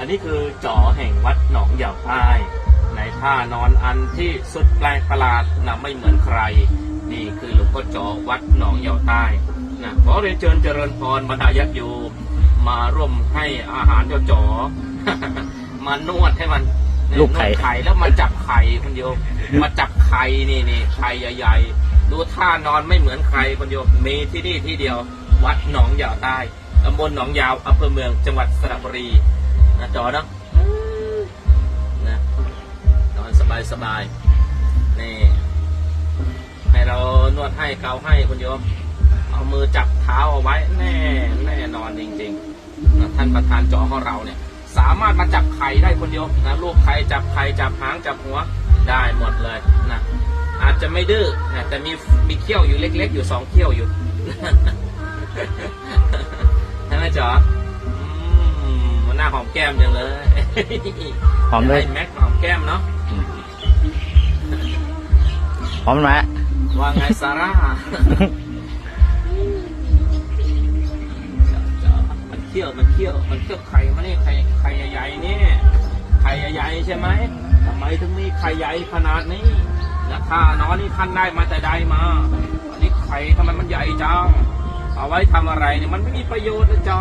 อันนี้คือจอแห่งวัดหนองยาวใต้ในท่านอนอันที่สุดแปลกประหลาดนะไม่เหมือนใคร นี่คือหลวงพ่อจอวัดหนองยาวใต้นะขอเรียนเชิญเจริญพรบรรดาญาติโยมมาร่วมให้อาหารเจ้าจอมานวดให้มันลูกไข่นวดไข่แล้วมาจับไข่คนเดียวมาจับไข่นี่นี่ไข่ใหญ่ๆดูท่านอนไม่เหมือนใครคนเดียวมีที่นี่ที่เดียว วัดหนองยาวใต้ตำบลหนองยาวอำเภอเมืองจังหวัดสระบุรี นะจอเนาะนะนอนสบายสบายๆนี่ให้เรานวดให้เกาให้คุณโยม เอามือจับเท้าเอาไว้ แน่แน่นอนจริงๆนะท่านประธานจอของเราเนี่ย สามารถมาจับไข่ได้คนเดียวนะลูกไข่จับไข่จับหางจับหัวได้หมดเลยนะอาจจะไม่ดื้อนะแต่มีมีเขี้ยวอยู่เล็ก ๆ อยู่สองเขี้ยวอยู่ใช่ไหมจออืมมันน่า หอมแก้มจังเลยหอมเลยให้แม็กหอมแก้มเนาะหอมไหมว่าไงซาร่ามันเคี่ยวมันเคี่ยวมันเคี่ยวไข่มานี่ไข่ไข่ใหญ่ๆนี่ไข่ใหญ่ๆใช่ไหมทำไมถึงมีไข่ใหญ่ขนาดนี้แล้วถ้านอนนี่ท่านได้มาแต่ใดมาอันนี้ไข่ทำไมมันใหญ่จังเอาไว้ทำอะไรเนี่ยมันไม่มีประโยชน์นะจ๊ะ